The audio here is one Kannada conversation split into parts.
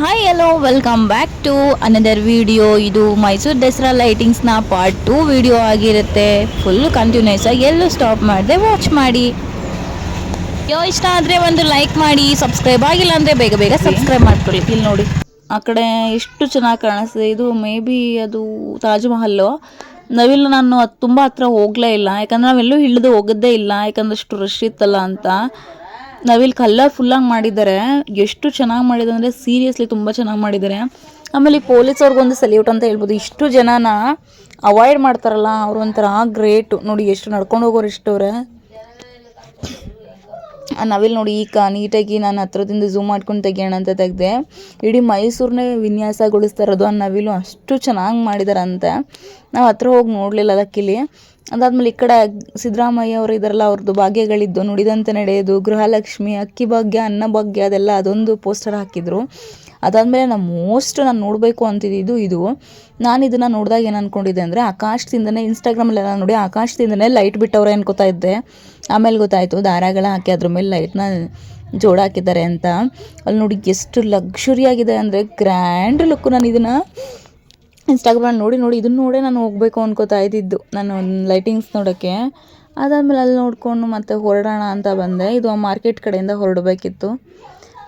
Hi hello welcome back to another video ಇದು ಮೈಸೂರು ದಸರಾ ಲೈಟಿಂಗ್ಸ್ನ ಪಾರ್ಟ್ ಟು ವಿಡಿಯೋ ಆಗಿರುತ್ತೆ. ಫುಲ್ ಕಂಟಿನ್ಯೂಸ್ ಆಗಿ ಎಲ್ಲೂ ಸ್ಟಾಪ್ ಮಾಡಿದೆ ವಾಚ್ ಮಾಡಿ. ಯೋ ಇಷ್ಟ ಆದರೆ ಒಂದು ಲೈಕ್ ಮಾಡಿ ಸಬ್ಸ್ಕ್ರೈಬ್ ಆಗಿಲ್ಲ ಅಂದರೆ ಬೇಗ ಬೇಗ ಸಬ್ಸ್ಕ್ರೈಬ್ ಮಾಡ್ಕೊಳ್ಳಿ. ಇಲ್ಲಿ ನೋಡಿ, ಆ ಕಡೆ ಎಷ್ಟು ಚೆನ್ನಾಗಿ ಕಾಣಿಸ್ತಿದೆ. ಇದು ಮೇ ಬಿ ಅದು ತಾಜ್ ಮಹಲ್ಲು ನಾವಿಲ್ಲ ನಾನು ಅದು ತುಂಬ ಹತ್ರ ಹೋಗಲೇ ಇಲ್ಲ. ಯಾಕಂದ್ರೆ ನಾವೆಲ್ಲೂ ಹಿಡಿದು ಹೋಗೋದೇ ಇಲ್ಲ. ಯಾಕಂದ್ರೆ ಅಷ್ಟು ರಶ್ ಇತ್ತಲ್ಲ ಅಂತ. ನಾವಿಲ್ಲಿ ಕಲ್ಲರ್ ಫುಲ್ಲಾಗಿ ಮಾಡಿದ್ದಾರೆ. ಎಷ್ಟು ಚೆನ್ನಾಗಿ ಮಾಡಿದ್ದಾರೆ ಅಂದರೆ ಸೀರಿಯಸ್ಲಿ ತುಂಬ ಚೆನ್ನಾಗಿ ಮಾಡಿದ್ದಾರೆ. ಆಮೇಲೆ ಈ ಪೊಲೀಸವ್ರಿಗೊಂದು ಸೆಲ್ಯೂಟ್ ಅಂತ ಹೇಳ್ಬೋದು. ಇಷ್ಟು ಜನನ ಅವಾಯ್ಡ್ ಮಾಡ್ತಾರಲ್ಲ, ಅವ್ರು ಒಂಥರ ಗ್ರೇಟು ನೋಡಿ ಎಷ್ಟು ನಡ್ಕೊಂಡು ಹೋಗೋರು ಇಷ್ಟವ್ರೆ. ನಾವಿಲ್ಲಿ ನವಿಲ್ ನೋಡಿ ಈಗ ನೀಟಾಗಿ ನಾನು ಹತ್ರದಿಂದ ಝೂಮ್ ಮಾಡ್ಕೊಂಡು ತೆಗಿಯೋಣ ಅಂತ ತೆಗೆದೆ. ಇಡೀ ಮೈಸೂರನ್ನೇ ವಿನ್ಯಾಸಗೊಳಿಸ್ತಾ ಇರೋದು. ಆ ನವಿಲು ಅಷ್ಟು ಚೆನ್ನಾಗಿ ಮಾಡಿದಾರಂತೆ. ನಾವು ಹತ್ರ ಹೋಗಿ ನೋಡಲಿಲ್ಲ ಅದಕ್ಕಿಲ್ಲಿ. ಅದಾದ್ಮೇಲೆ ಈ ಕಡೆ ಸಿದ್ದರಾಮಯ್ಯ ಅವರು ಇದ್ದಾರಲ್ಲ ಅವ್ರದ್ದು ಭಾಗ್ಯಗಳಿದ್ದು ನುಡಿದಂತೆ ನಡೆಯೋದು, ಗೃಹಲಕ್ಷ್ಮಿ, ಅಕ್ಕಿ ಭಾಗ್ಯ, ಅನ್ನ ಭಾಗ್ಯ, ಅದೆಲ್ಲ ಅದೊಂದು ಪೋಸ್ಟರ್ ಹಾಕಿದ್ರು. ಅದಾದಮೇಲೆ ನಾನು ಮೋಸ್ಟ್ ನಾನು ನೋಡಬೇಕು ಅಂತಿದ್ದು ಇದು ನಾನು ಇದನ್ನು ನೋಡಿದಾಗ ಏನು ಅಂದ್ಕೊಂಡಿದ್ದೆ ಅಂದರೆ, ಆಕಾಶದಿಂದನೇ ಇನ್ಸ್ಟಾಗ್ರಾಮಲ್ಲೆಲ್ಲ ನೋಡಿ, ಆಕಾಶದಿಂದನೇ ಲೈಟ್ ಬಿಟ್ಟವ್ರೆ ಅನ್ಕೋತಾ ಇದ್ದೆ. ಆಮೇಲೆ ಗೊತ್ತಾಯಿತು, ದಾರಗಳ ಹಾಕಿ ಅದ್ರ ಮೇಲೆ ಲೈಟ್ನ ಜೋಡಾಕಿದ್ದಾರೆ ಅಂತ. ಅಲ್ಲಿ ನೋಡಿ, ಎಷ್ಟು ಲಕ್ಷುರಿಯಾಗಿದೆ ಅಂದರೆ ಗ್ರ್ಯಾಂಡ್ ಲುಕ್ ನಾನು ಇದನ್ನು. ಇನ್ಸ್ಟಾಗ್ರಾಮ್ ನೋಡಿ ನೋಡಿ, ಇದನ್ನ ನೋಡೇ ನಾನು ಹೋಗಬೇಕು ಅನ್ಕೋತಾ ಇದ್ದಿದ್ದು, ನಾನು ಲೈಟಿಂಗ್ಸ್ ನೋಡೋಕ್ಕೆ. ಅದಾದಮೇಲೆ ಅಲ್ಲಿ ನೋಡಿಕೊಂಡು ಮತ್ತೆ ಹೊರಡೋಣ ಅಂತ ಬಂದೆ. ಇದು ಮಾರ್ಕೆಟ್ ಕಡೆಯಿಂದ ಹೊರಡಬೇಕಿತ್ತು.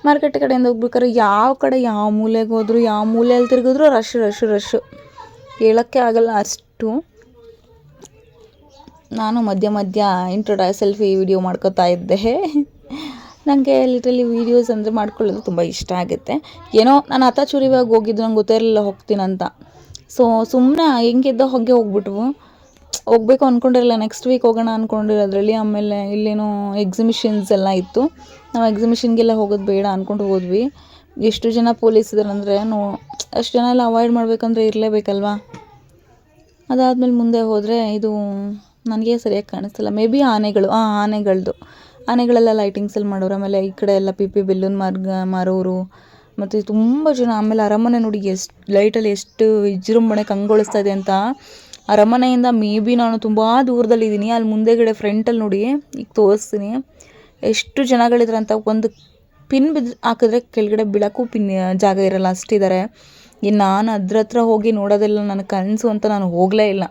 ಮಾರ್ಕೆಟ್ ಕಡೆಯಿಂದ ಹೋಗ್ಬೇಕಾದ್ರೆ ಯಾವ ಕಡೆ, ಯಾವ ಮೂಲೆಗೆ ಹೋದ್ರು, ಯಾವ ಮೂಲೆಯಲ್ಲಿ ತಿರುಗಿದ್ರು ರಶ್ ರಶ್ ರಶ್ ಹೇಳೋಕ್ಕೆ ಆಗಲ್ಲ ಅಷ್ಟು. ನಾನು ಮಧ್ಯ ಮಧ್ಯ ಇಂಟ್ರೊಡ ಸೆಲ್ಫಿ ವಿಡಿಯೋ ಮಾಡ್ಕೋತಾ ಇದ್ದೆ. ನನಗೆ ಲಿಟ್ರಲಿ ವೀಡಿಯೋಸ್ ಅಂದರೆ ಮಾಡ್ಕೊಳ್ಳೋದು ತುಂಬ ಇಷ್ಟ ಆಗುತ್ತೆ. ಏನೋ, ನಾನು ಅತಾಚೂರಿವಾಗಿ ಹೋಗಿದ್ದು ನಂಗೆ ಗೊತ್ತೇ ಇರಲಿಲ್ಲ ಹೋಗ್ತೀನಂತ ಸೊ ಸುಮ್ಮನೆ ಹೆಂಗಿದ್ದೋ ಹಾಗೆ ಹೋಗ್ಬಿಟ್ವು. ಹೋಗ್ಬೇಕು ಅಂದ್ಕೊಂಡಿರಲ್ಲ ನೆಕ್ಸ್ಟ್ ವೀಕ್ ಹೋಗೋಣ ಅಂದ್ಕೊಂಡಿರೋದ್ರಲ್ಲಿ ಆಮೇಲೆ ಇಲ್ಲೇನೋ ಎಕ್ಸಿಬಿಷನ್ಸ್ ಎಲ್ಲ ಇತ್ತು. ನಾವು ಎಕ್ಸಿಮಿಷನ್ಗೆಲ್ಲ ಹೋಗೋದು ಬೇಡ ಅಂದ್ಕೊಂಡು ಹೋದ್ವಿ. ಎಷ್ಟು ಜನ ಪೊಲೀಸ್ ಇದ್ದಾರೆ ಅಂದರೆ ನೋ, ಅಷ್ಟು ಜನ ಎಲ್ಲ ಅವಾಯ್ಡ್ ಮಾಡಬೇಕಂದ್ರೆ ಇರಲೇಬೇಕಲ್ವಾ? ಅದಾದಮೇಲೆ ಮುಂದೆ ಹೋದರೆ ಇದು ನನಗೆ ಸರಿಯಾಗಿ ಕಾಣಿಸ್ತಿಲ್ಲ. ಮೇ ಬಿ ಆನೆಗಳು, ಆ ಆನೆಗಳದ್ದು ಆನೆಗಳೆಲ್ಲ ಲೈಟಿಂಗ್ಸಲ್ಲಿ ಮಾಡೋರು. ಆಮೇಲೆ ಈ ಕಡೆ ಎಲ್ಲ ಪಿ ಪಿ ಬೆಲ್ಲೂನ್ ಮಾರ್ಗ ಮಾರೋರು ಮತ್ತು ತುಂಬ ಜನ ಆಮೇಲೆ ಅರಮನೆ ನೋಡಿ ಎಷ್ಟು ಲೈಟಲ್ಲಿ ಎಷ್ಟು ವಿಜೃಂಭಣೆ ಕಂಗೊಳಿಸ್ತಾ ಇದೆ ಅಂತ. ಅರಮನೆಯಿಂದ ಮೇ ಬಿ ನಾನು ತುಂಬ ದೂರದಲ್ಲಿದ್ದೀನಿ ಅಲ್ಲಿ ಮುಂದೆಗಡೆ ಫ್ರಂಟಲ್ಲಿ ನೋಡಿ, ಈಗ ತೋರಿಸ್ತೀನಿ. ಎಷ್ಟು ಜನಗಳಿದ್ದಾರೆ ಅಂತ ಒಂದು ಪಿನ್ ಬಿದ್ದು ಹಾಕಿದ್ರೆ ಕೆಳಗಡೆ ಬೀಳಕ್ಕೂ ಪಿನ್ ಜಾಗ ಇರಲ್ಲ ಅಷ್ಟಿದ್ದಾರೆ ಇನ್ನು ನಾನು ಅದ್ರ ಹತ್ರ ಹೋಗಿ ನೋಡೋದೆಲ್ಲ ನನಗೆ ಕನಸು ಅಂತ ನಾನು ಹೋಗಲೇ ಇಲ್ಲ.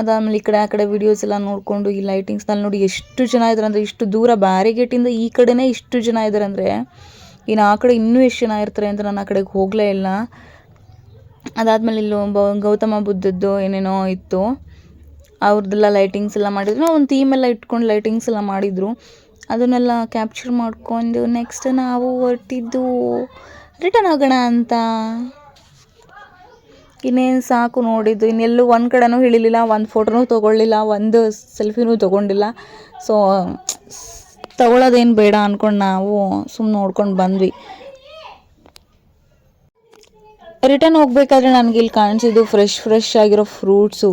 ಅದಾದಮೇಲೆ ಈ ಕಡೆ ಆ ಕಡೆ ವಿಡಿಯೋಸ್ ಎಲ್ಲ ನೋಡಿಕೊಂಡು, ಈ ಲೈಟಿಂಗ್ಸ್ನಲ್ಲಿ ನೋಡಿ ಎಷ್ಟು ಜನ ಇದ್ದಾರೆ ಅಂದರೆ, ಇಷ್ಟು ದೂರ ಬ್ಯಾರಿಗೇಟಿಂದ ಈ ಕಡೆನೇ ಇಷ್ಟು ಜನ ಇದ್ದಾರೆ ಅಂದರೆ ಇನ್ನು ಆ ಕಡೆ ಇನ್ನೂ ಎಷ್ಟು ಜನ ಇರ್ತಾರೆ ಅಂತ ನಾನು ಆ ಕಡೆಗೆ ಹೋಗಲೇ ಇಲ್ಲ. ಅದಾದಮೇಲೆ ಇಲ್ಲಿ ಒಬ್ಬ ಗೌತಮ ಬುದ್ಧದ್ದು ಏನೇನೋ ಇತ್ತು. ಅವ್ರದ್ದೆಲ್ಲ ಲೈಟಿಂಗ್ಸ್ ಎಲ್ಲ ಮಾಡಿದ್ರು. ಒಂದು ಥೀಮ್ ಎಲ್ಲ ಇಟ್ಕೊಂಡು ಲೈಟಿಂಗ್ಸ್ ಎಲ್ಲ ಮಾಡಿದರು. ಅದನ್ನೆಲ್ಲ ಕ್ಯಾಪ್ಚರ್ ಮಾಡ್ಕೊಂಡು ನೆಕ್ಸ್ಟ್ ನಾವು ಹೊರಟಿದ್ದು ರಿಟರ್ನ್ ಆಗೋಣ ಅಂತ. ಇನ್ನೇನು ಸಾಕು ನೋಡಿದ್ದು. ಇನ್ನೆಲ್ಲೂ ಒಂದು ಕಡೆನೂ ಇಳಿಲಿಲ್ಲ ಒಂದು ಫೋಟೋನೂ ತೊಗೊಳ್ಳಿಲ್ಲ, ಒಂದು ಸೆಲ್ಫಿನೂ ತೊಗೊಂಡಿಲ್ಲ. ಸೊ ತಗೊಳ್ಳೋದೇನು ಬೇಡ ಅಂದ್ಕೊಂಡು ನಾವು ಸುಮ್ಮನೆ ನೋಡ್ಕೊಂಡು ಬಂದ್ವಿ. ರಿಟರ್ನ್ ಹೋಗ್ಬೇಕಾದ್ರೆ ನನಗೆ ಇಲ್ಲಿ ಕಾಣಿಸಿದ್ದು ಫ್ರೆಶ್ ಫ್ರೆಶ್ ಆಗಿರೋ ಫ್ರೂಟ್ಸು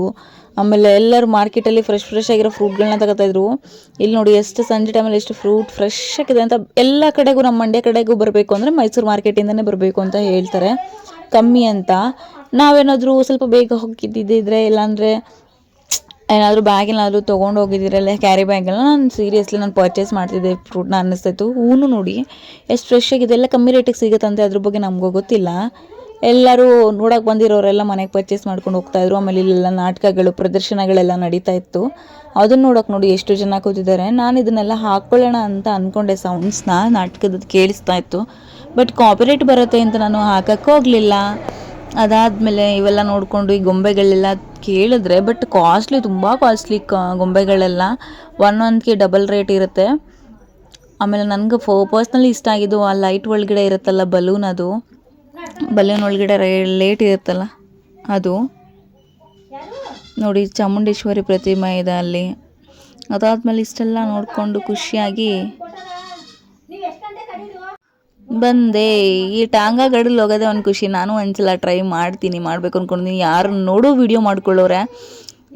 ಆಮೇಲೆ ಎಲ್ಲರೂ ಮಾರ್ಕೆಟಲ್ಲಿ ಫ್ರೆಶ್ ಫ್ರೆಶ್ ಆಗಿರೋ ಫ್ರೂಟ್ಗಳನ್ನ ತಗೋತಾಯಿದ್ರು ಇಲ್ಲಿ ನೋಡಿ ಎಷ್ಟು ಸಂಜೆ ಟೈಮಲ್ಲಿ ಎಷ್ಟು ಫ್ರೂಟ್ ಫ್ರೆಶ್ ಆಗಿದೆ ಅಂತ ಎಲ್ಲ ಕಡೆಗೂ ನಮ್ಮ ಮಂಡ್ಯ ಕಡೆಗೂ ಬರಬೇಕು ಅಂದರೆ ಮೈಸೂರು ಮಾರ್ಕೆಟಿಂದನೇ ಬರಬೇಕು ಅಂತ ಹೇಳ್ತಾರೆ. ಕಮ್ಮಿ ಅಂತ. ನಾವೇನಾದರೂ ಸ್ವಲ್ಪ ಬೇಗ ಹೋಗಿದ್ದಿದ್ದಿದ್ರೆ ಇಲ್ಲಾಂದರೆ ಏನಾದರೂ ಬ್ಯಾಗ್ ಏನಾದರೂ ತೊಗೊಂಡು ಹೋಗಿದ್ದೀರಲ್ಲ ಕ್ಯಾರಿ ಬ್ಯಾಗೆಲ್ಲ ನಾನು ಸೀರಿಯಸ್ಲಿ ನಾನು ಪರ್ಚೇಸ್ ಮಾಡ್ತಿದ್ದೆ ಫ್ರೂಟ್ನ ಅನ್ನಿಸ್ತಾಯಿತ್ತು ಹೂನು ನೋಡಿ, ಎಷ್ಟು ಫ್ರೆಶ್ ಆಗಿದೆ. ಎಲ್ಲ ಕಮ್ಮಿ ರೇಟಿಗೆ ಸಿಗುತ್ತಂತೆ ಅದ್ರ ಬಗ್ಗೆ ನಮಗೂ ಗೊತ್ತಿಲ್ಲ. ಎಲ್ಲರೂ ನೋಡೋಕೆ ಬಂದಿರೋರೆಲ್ಲ ಮನೆಗೆ ಪರ್ಚೇಸ್ ಮಾಡ್ಕೊಂಡು ಹೋಗ್ತಾಯಿದ್ರು ಆಮೇಲೆ ಇಲ್ಲೆಲ್ಲ ನಾಟಕಗಳು, ಪ್ರದರ್ಶನಗಳೆಲ್ಲ ನಡೀತಾ ಇತ್ತು. ಅದನ್ನು ನೋಡೋಕೆ ನೋಡಿ ಎಷ್ಟು ಜನ ಕೂತಿದ್ದಾರೆ. ನಾನು ಇದನ್ನೆಲ್ಲ ಹಾಕ್ಕೊಳ್ಳೋಣ ಅಂತ ಅಂದ್ಕೊಂಡೆ ಸೌಂಡ್ಸ್ನ ನಾಟಕದ ಕೇಳಿಸ್ತಾ ಇತ್ತು. ಬಟ್ ಕಾಪಿರೇಟ್ ಬರುತ್ತೆ ಅಂತ ನಾನು ಹಾಕಕ್ಕೆ ಹೋಗಲಿಲ್ಲ. ಅದಾದಮೇಲೆ ಇವೆಲ್ಲ ನೋಡಿಕೊಂಡು ಈ ಗೊಂಬೆಗಳೆಲ್ಲ ಕೇಳಿದ್ರೆ ಬಟ್ ಕಾಸ್ಟ್ಲಿ ತುಂಬ ಕಾಸ್ಟ್ಲಿ ಕ ಗೊಂಬೆಗಳೆಲ್ಲ. ಒಂದೊಂದಕ್ಕೆ ಡಬಲ್ ರೇಟ್ ಇರುತ್ತೆ. ಆಮೇಲೆ ನನಗೆ ಫೋ ಪರ್ಸ್ನಲಿ ಇಷ್ಟ ಆಗಿದ್ದು ಆ ಲೈಟ್ ಒಳಗಡೆ ಇರುತ್ತಲ್ಲ ಬಲೂನ್ ಅದು. ಬಲೂನ್ ಒಳಗಡೆ ಲೇಟ್ ಇರುತ್ತಲ್ಲ ಅದು. ನೋಡಿ ಚಾಮುಂಡೇಶ್ವರಿ ಪ್ರತಿಮೆ ಇದೆ ಅಲ್ಲಿ. ಅದಾದಮೇಲೆ ಇಷ್ಟೆಲ್ಲ ನೋಡಿಕೊಂಡು ಖುಷಿಯಾಗಿ ಬಂದೆ. ಈ ಟಾಂಗ ಗಡಲ್ ಹೋಗೋದೆ ಒಂದು ಖುಷಿ. ನಾನು ಒಂದ್ಸಲ ಟ್ರೈ ಮಾಡ್ತೀನಿ, ಮಾಡಬೇಕು ಅಂದ್ಕೊಂಡಿದ್ದೀನಿ ಯಾರು ನೋಡು ವಿಡಿಯೋ ಮಾಡ್ಕೊಳ್ಳೋರೆ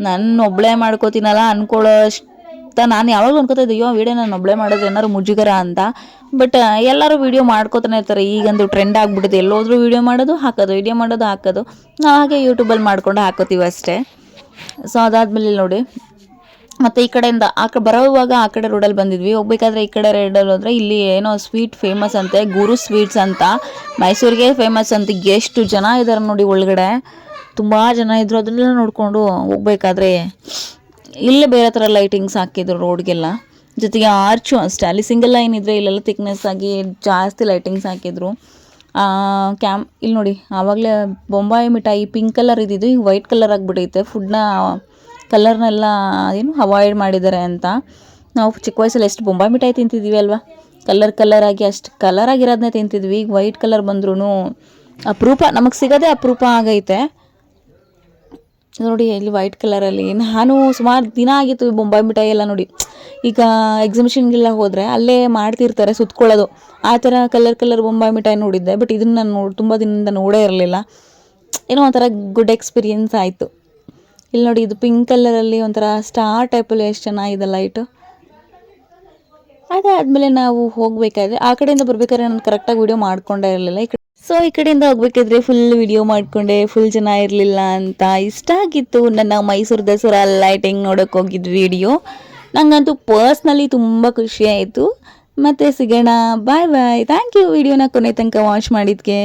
ನನ್ನ ಒಬ್ಬಳೇ ಮಾಡ್ಕೋತೀನಲ್ಲ ಅನ್ಕೊಳ್ಳೋ ಅಷ್ಟ ನಾನು ಯಾವಾಗ ಅನ್ಕೋತಾ ಇದ್ದೆ, ಅಯ್ಯೋ ವಿಡಿಯೋ ನಾನು ಒಬ್ಬಳೇ ಮಾಡೋದು ಏನಾರು ಮುಜುಗರ ಅಂತ. ಬಟ್ ಎಲ್ಲರೂ ವಿಡಿಯೋ ಮಾಡ್ಕೋತಾನೆ ಇರ್ತಾರೆ. ಈಗಂದು ಟ್ರೆಂಡ್ ಆಗಿಬಿಟ್ಟಿದೆ. ಎಲ್ಲೋದ್ರೂ ವಿಡಿಯೋ ಮಾಡೋದು, ಹಾಕೋದು ವಿಡಿಯೋ ಮಾಡೋದು, ಹಾಕೋದು. ನಾವು ಹಾಗೆ ಯೂಟ್ಯೂಬಲ್ಲಿ ಮಾಡ್ಕೊಂಡು ಹಾಕೋತೀವಿ ಅಷ್ಟೇ. ಸೊ ಅದಾದಮೇಲೆ ನೋಡಿ ಮತ್ತು ಈ ಕಡೆಯಿಂದ ಆ ಕಡೆ ಬರೋವಾಗ ಆ ಕಡೆ ರೋಡಲ್ಲಿ ಬಂದಿದ್ವಿ. ಹೋಗ್ಬೇಕಾದ್ರೆ ಈ ಕಡೆ ರೋಡಲ್ಲಿ ಹೋದ್ರೆ ಇಲ್ಲಿ ಏನೋ ಸ್ವೀಟ್ ಫೇಮಸ್ ಅಂತೆ, ಗುರು ಸ್ವೀಟ್ಸ್ ಅಂತ. ಮೈಸೂರಿಗೆ ಫೇಮಸ್ ಅಂತ. ಎಷ್ಟು ಜನ ಇದ್ದಾರೆ ನೋಡಿ ಒಳಗಡೆ. ತುಂಬ ಜನ ಇದ್ರು. ಅದನ್ನೆಲ್ಲ ನೋಡಿಕೊಂಡು ಹೋಗ್ಬೇಕಾದ್ರೆ ಇಲ್ಲೇ ಬೇರೆ ಥರ ಲೈಟಿಂಗ್ಸ್ ಹಾಕಿದ್ರು ರೋಡ್ಗೆಲ್ಲ ಜೊತೆಗೆ ಆರ್ಚು ಅಷ್ಟೇ ಅಲ್ಲಿ ಸಿಂಗಲ್ ಲೈನ್ ಇದ್ದರೆ ಇಲ್ಲೆಲ್ಲ ತಿಕ್ನೆಸ್ ಆಗಿ ಜಾಸ್ತಿ ಲೈಟಿಂಗ್ಸ್ ಹಾಕಿದ್ರು. ಕ್ಯಾಮ್ ಇಲ್ಲಿ ನೋಡಿ, ಆವಾಗಲೇ ಬೊಂಬಾಯಿ ಮಿಠಾಯಿ ಪಿಂಕ್ ಕಲರ್ ಇದ್ದಿದ್ದು, ಈಗ ವೈಟ್ ಕಲರ್ ಆಗಿಬಿಟ್ಟೈತೆ ಫುಡ್ನ ಕಲರ್ನೆಲ್ಲ ಏನು ಅವಾಯ್ಡ್ ಮಾಡಿದ್ದಾರೆ ಅಂತ. ನಾವು ಚಿಕ್ಕ ವಯಸ್ಸಲ್ಲಿ ಎಷ್ಟು ಬೊಂಬಾಯಿ ಮಿಠಾಯಿ ತಿಂತಿದ್ವಿ ಅಲ್ವಾ? ಕಲರ್ ಕಲರ್ ಆಗಿ ಅಷ್ಟು ಕಲರ್ ಆಗಿರೋದನ್ನೇ ತಿಂತಿದ್ವಿ. ಈಗ ವೈಟ್ ಕಲರ್ ಬಂದ್ರೂ ಅಪರೂಪ, ನಮಗೆ ಸಿಗೋದೇ ಅಪರೂಪ ಆಗೈತೆ. ನೋಡಿ, ಇಲ್ಲಿ ವೈಟ್ ಕಲರಲ್ಲಿ ನಾನು ಸುಮಾರು ದಿನ ಆಗಿತ್ತು ಬೊಂಬಾಯಿ ಮಿಠಾಯಿ ಎಲ್ಲ ನೋಡಿ. ಈಗ ಎಕ್ಸಿಬಿಷನ್ಗೆಲ್ಲ ಹೋದರೆ ಅಲ್ಲೇ ಮಾಡ್ತಿರ್ತಾರೆ ಸುತ್ಕೊಳ್ಳೋದು. ಆ ಥರ ಕಲರ್ ಕಲರ್ ಬೊಂಬಾಯಿ ಮಿಠಾಯಿ ನೋಡಿದ್ದೆ. ಬಟ್ ಇದನ್ನು ನಾನು ನೋಡಿ ತುಂಬ ದಿನದಿಂದ ನೋಡೇ ಇರಲಿಲ್ಲ. ಏನೋ ಒಂಥರ ಗುಡ್ ಎಕ್ಸ್ಪೀರಿಯನ್ಸ್ ಆಯಿತು. ಇಲ್ಲಿ ನೋಡಿ ಇದು ಪಿಂಕ್ ಕಲರಲ್ಲಿ ಒಂಥರ ಸ್ಟಾರ್ ಟೈಪಲ್ಲಿ ಎಷ್ಟು ಚೆನ್ನಾಗಿದೆ ಲೈಟು ಅದಾದಮೇಲೆ ನಾವು ಹೋಗಬೇಕಾದ್ರೆ ಆ ಕಡೆಯಿಂದ ಬರ್ಬೇಕಾದ್ರೆ ನಾನು ಕರೆಕ್ಟಾಗಿ ವಿಡಿಯೋ ಮಾಡ್ಕೊಂಡೇ ಇರಲಿಲ್ಲ. ಈ ಕಡೆ ಸೊ ಈ ಕಡೆಯಿಂದ ಹೋಗ್ಬೇಕಾದ್ರೆ ಫುಲ್ ವಿಡಿಯೋ ಮಾಡ್ಕೊಂಡೆ ಫುಲ್ ಜನ ಇರಲಿಲ್ಲ ಅಂತ ಇಷ್ಟ ಆಗಿತ್ತು. ನನ್ನ ಮೈಸೂರು ದಸರಾ ಲೈಟಿಂಗ್ ನೋಡೋಕೆ ಹೋಗಿದ್ದು ವಿಡಿಯೋ ನಂಗಂತೂ ಪರ್ಸ್ನಲಿ ತುಂಬ ಖುಷಿ ಆಯಿತು. ಮತ್ತೆ ಸಿಗೋಣ. ಬಾಯ್ ಬಾಯ್ ಥ್ಯಾಂಕ್ ಯು ವಿಡಿಯೋನ ಕೊನೆ ತನಕ ವಾಚ್ ಮಾಡಿದ್ಕೆ.